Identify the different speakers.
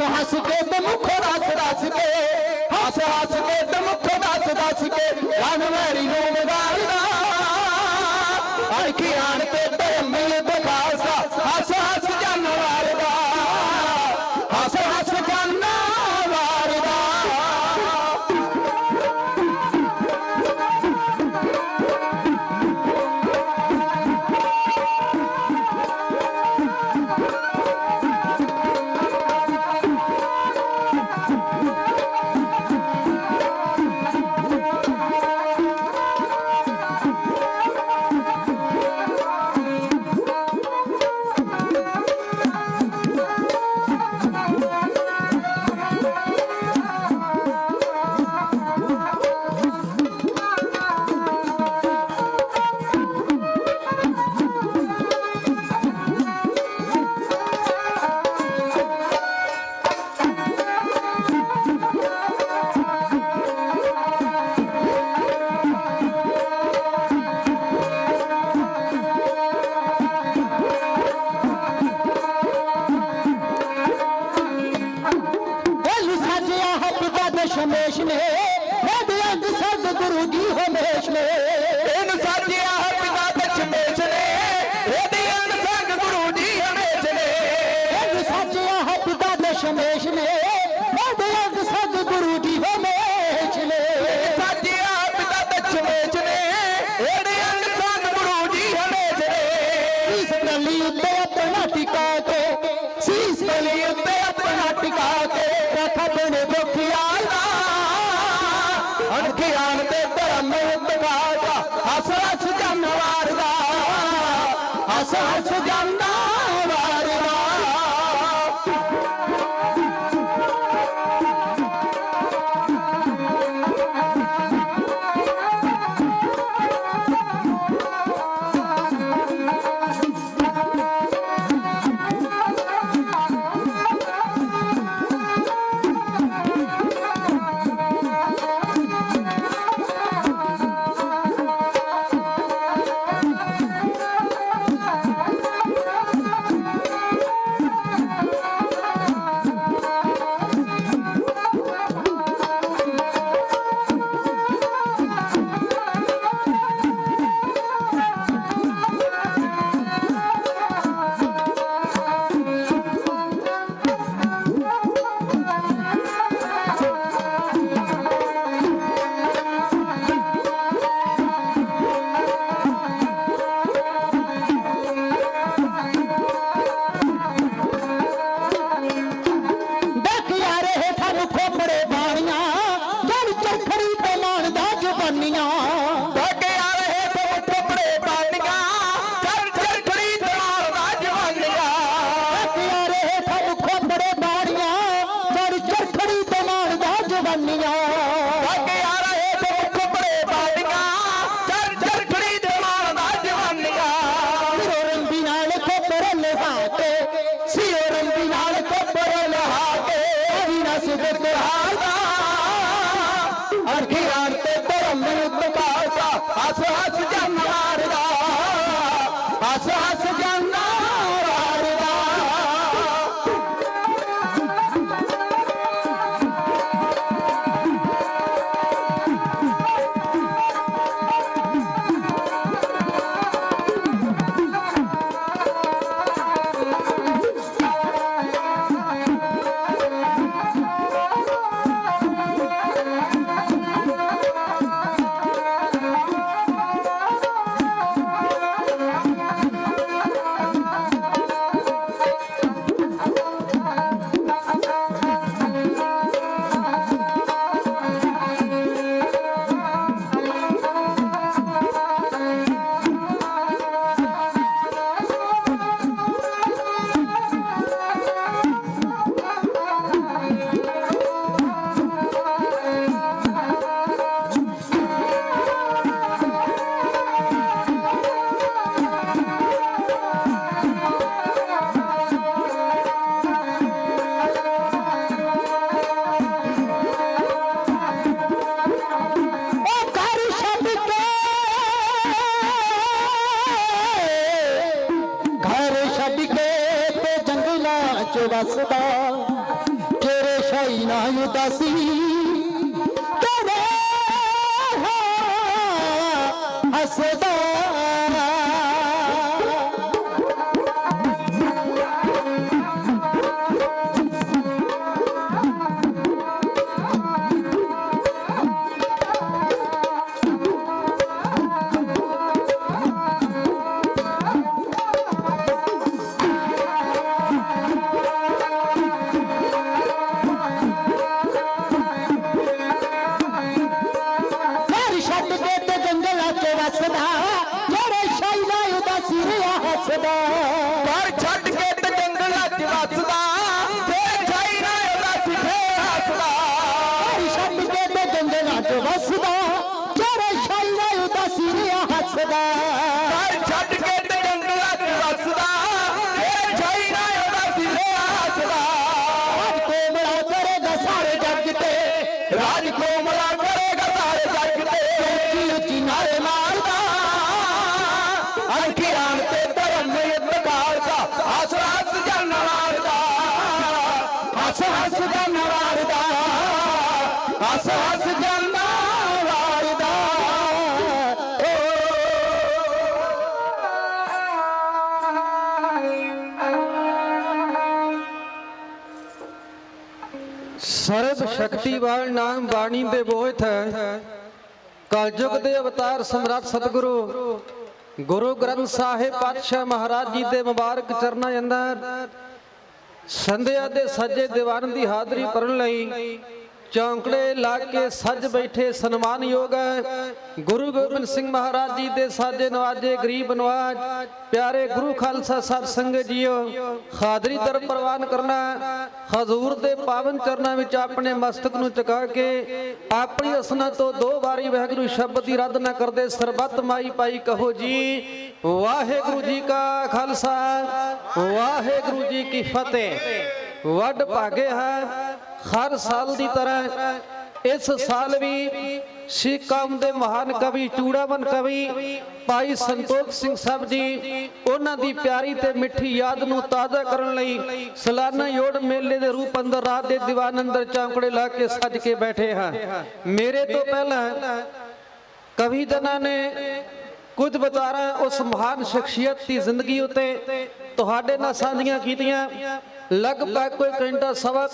Speaker 1: ਹੱਸ ਹੱਸ ਕੇ ਤੇ ਮੁਖ ਰਸ ਰਸ ਕੇ, ਹੱਸ ਹੱਸ ਕੇ ਤੇ ਮੁਖ ਰਸ ਰਸ ਕੇ ਰਣ ਮੈਰੀ ਨੂੰ हमेश हमेश में मैं भी अंग सद गुरु जी हमेश में इन साजिया असर सुगंध वारदा असर सुगंध minha down চোবাস্তা কেরে সাই নাই উদাসী।
Speaker 2: ਪਰ ਛੱਡ ਕੇ ਤੇ ਜੰਗਲਾਂ 'ਚ ਵੱਸਦਾ, ਫੇਰ ਛਾਈ ਨਾ ਉਹਦਾ ਸਿੱਖੇ ਹੱਸਦਾ।
Speaker 1: ਘਰ ਛੱਡ ਕੇ ਤੇ ਜੰਗਲਾਂ 'ਚ ਵਸਦਾ ਜਿਹੜੇ ਛਾਈ ਨਾ ਉਦਾਸੀ ਰਿਹਾ ਹੱਸਦਾ। ਹੱਸ ਹੱਸ ਦਾ ਨਵਾਰਦਾ
Speaker 2: ਹੱਸ ਹੱਸ ਜਨ ਵਾਰਦਾ।
Speaker 3: ਸਰਬ ਸ਼ਕਤੀਵਾਨ ਨਾਮ ਬਾਣੀ ਦੇ ਬੋਹਿਤ ਹੈ। ਕਲਯੁਗ ਦੇ ਅਵਤਾਰ ਸਮਰੱਥ ਸਤਿਗੁਰੂ, ਗੁਰੂ ਗ੍ਰੰਥ ਸਾਹਿਬ ਪਾਤਸ਼ਾਹ ਮਹਾਰਾਜ ਜੀ ਦੇ ਮੁਬਾਰਕ ਚਰਨਾਂ ਅੰਦਰ ਸੰਧਿਆ ਦੇ ਸੱਜੇ ਦੀਵਾਨ ਦੀ ਹਾਜ਼ਰੀ ਭਰਨ ਲਈ ਚੌਂਕੜੇ ਲਾ ਕੇ ਸੱਜ ਬੈਠੇ ਸਨਮਾਨਯੋਗ ਹੈ। ਗੁਰੂ ਗੋਬਿੰਦ ਸਿੰਘ ਮਹਾਰਾਜ ਜੀ ਦੇ ਸਾਜੇ ਨਵਾਜੇ ਗਰੀਬ ਨਵਾਜ, ਪਿਆਰੇ ਗੁਰੂ ਖਾਲਸਾ ਸਾਹਿਬ ਸੰਗਤ ਜੀਓ, ਹਾਜ਼ਰੀ ਦਰ ਪ੍ਰਵਾਨ ਕਰਨਾ ਹਜ਼ੂਰ ਦੇ ਪਾਵਨ ਚਰਨਾਂ ਵਿੱਚ ਆਪਣੇ ਮਸਤਕ ਨੂੰ ਝੁਕਾ ਕੇ ਆਪਣੀ ਅਸਨਾ ਤੋਂ ਦੋ ਵਾਰੀ ਵਾਹਿਗੁਰੂ ਸ਼ਬਦ ਦੀ ਰੱਦ ਨਾ ਕਰਦੇ ਸਰਬੱਤ ਮਾਈ ਪਾਈ ਕਹੋ ਜੀ, ਵਾਹਿਗੁਰੂ ਜੀ ਕਾ ਖਾਲਸਾ, ਵਾਹਿਗੁਰੂ ਜੀ ਕੀ ਫਤਿਹ। ਵੱਡ ਭਾਗੇ ਹੈ, ਹਰ ਸਾਲ ਦੀ ਤਰ੍ਹਾਂ ਇਸ ਸਾਲ ਵੀ ਸਿੱਖ ਕੌਮ ਦੇ ਮਹਾਨ ਕਵੀ, ਚੂੜਾਵਨ ਕਵੀ ਭਾਈ ਸੰਤੋਖ ਸਿੰਘ ਸਾਹਿਬ ਜੀ, ਉਹਨਾਂ ਦੀ ਪਿਆਰੀ ਤੇ ਮਿੱਠੀ ਯਾਦ ਨੂੰ ਤਾਜ਼ਾ ਕਰਨ ਲਈ ਸਾਲਾਨਾ ਯੋੜ ਮੇਲੇ ਦੇ ਰੂਪ ਅੰਦਰ ਰਾਤ ਦੇ ਦੀਵਾਨ ਅੰਦਰ ਚੌਂਕੜੇ ਲਾ ਕੇ ਸੱਜ ਕੇ ਬੈਠੇ ਹਾਂ। ਮੇਰੇ ਤੋਂ ਪਹਿਲਾਂ ਕਵੀ ਜਨਾਂ ਨੇ ਕੁਝ ਵਿਚਾਰਾਂ ਉਸ ਮਹਾਨ ਸ਼ਖਸੀਅਤ ਦੀ ਜ਼ਿੰਦਗੀ ਉਤੇ ਤੁਹਾਡੇ ਨਾਲ ਸਾਂਝੀਆਂ ਕੀਤੀਆਂ। ਲਗਭਗ ਕੋਈ ਘੰਟਾ ਸਵਾ